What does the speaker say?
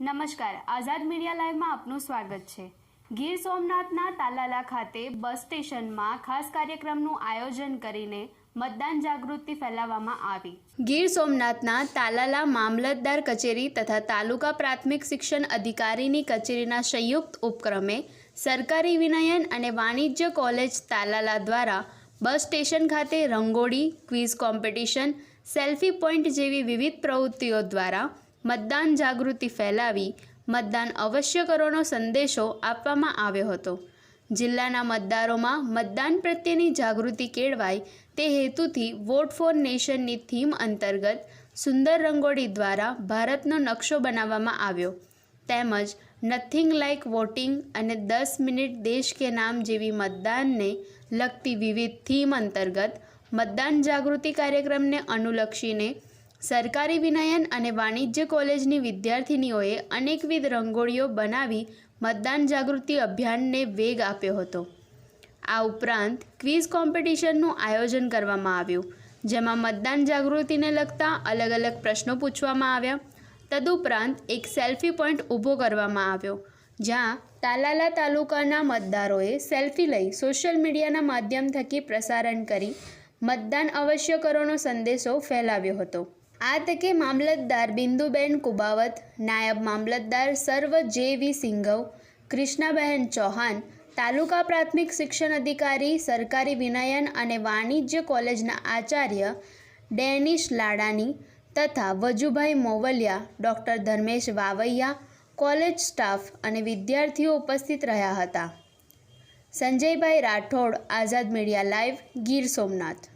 નમસ્કાર. આઝાદ મીડિયા લાઈવમાં આપનું સ્વાગત છે. ગીર સોમનાથના તાલાલા ખાતે બસ સ્ટેશનમાં ખાસ કાર્યક્રમનું આયોજન કરીને મતદાન જાગૃતિ ફેલાવવામાં આવી. ગીર સોમનાથના તાલાલા મામલતદાર કચેરી તથા તાલુકા પ્રાથમિક શિક્ષણ અધિકારીની કચેરીના સંયુક્ત ઉપક્રમે સરકારી વિનયન અને વાણિજ્ય કોલેજ તાલાલા દ્વારા બસ સ્ટેશન ખાતે rangoli, quiz competition, selfie point જેવી વિવિધ પ્રવૃત્તિઓ દ્વારા મતદાન જાગૃતિ ફેલાવી મતદાન અવશ્ય કરોનો સંદેશો આપવામાં આવ્યો હતો. જિલ્લાના મતદારોમાં મતદાન પ્રત્યેની જાગૃતિ કેળવાય તે હેતુથી વોટ ફોર નેશનની થીમ અંતર્ગત સુંદર રંગોળી દ્વારા ભારતનો નકશો બનાવવામાં આવ્યો. તેમજ નથિંગ લાઇક વોટિંગ અને દસ મિનિટ દેશ કે નામ જેવી મતદાનને લગતી વિવિધ થીમ અંતર્ગત મતદાન જાગૃતિ કાર્યક્રમને અનુલક્ષીને સરકારી વિનયન અને વાણિજ્ય કોલેજની વિદ્યાર્થિનીઓએ અનેકવિધ રંગોળીઓ બનાવી મતદાન જાગૃતિ અભિયાનને વેગ આપ્યો હતો. આ ઉપરાંત ક્વિઝ કોમ્પિટિશનનું આયોજન કરવામાં આવ્યું, જેમાં મતદાન જાગૃતિને લગતા અલગ અલગ પ્રશ્નો પૂછવામાં આવ્યા. તદુપરાંત એક સેલ્ફી પોઈન્ટ ઊભો કરવામાં આવ્યો, જ્યાં તાલાલા તાલુકાના મતદારોએ સેલ્ફી લઈ સોશિયલ મીડિયાના માધ્યમ થકી પ્રસારણ કરી મતદાન અવશ્ય કરોનો સંદેશો ફેલાવ્યો હતો. આ તકે મામલતદાર બિંદુબેન કુબાવત, નાયબ મામલતદાર સર્વ જે વી સિંઘવ, કૃષ્ણાબહેન ચૌહાણ, તાલુકા પ્રાથમિક શિક્ષણ અધિકારી, સરકારી વિનયન અને વાણિજ્ય કોલેજના આચાર્ય ડેનિશ લાડાની તથા Vajubhai Movaliya, doctor Dharmesh Vavaiya, college staff અને વિદ્યાર્થીઓ ઉપસ્થિત રહ્યા હતા. Sanjaybhai Rathod, Azad media live, Gir Somnath.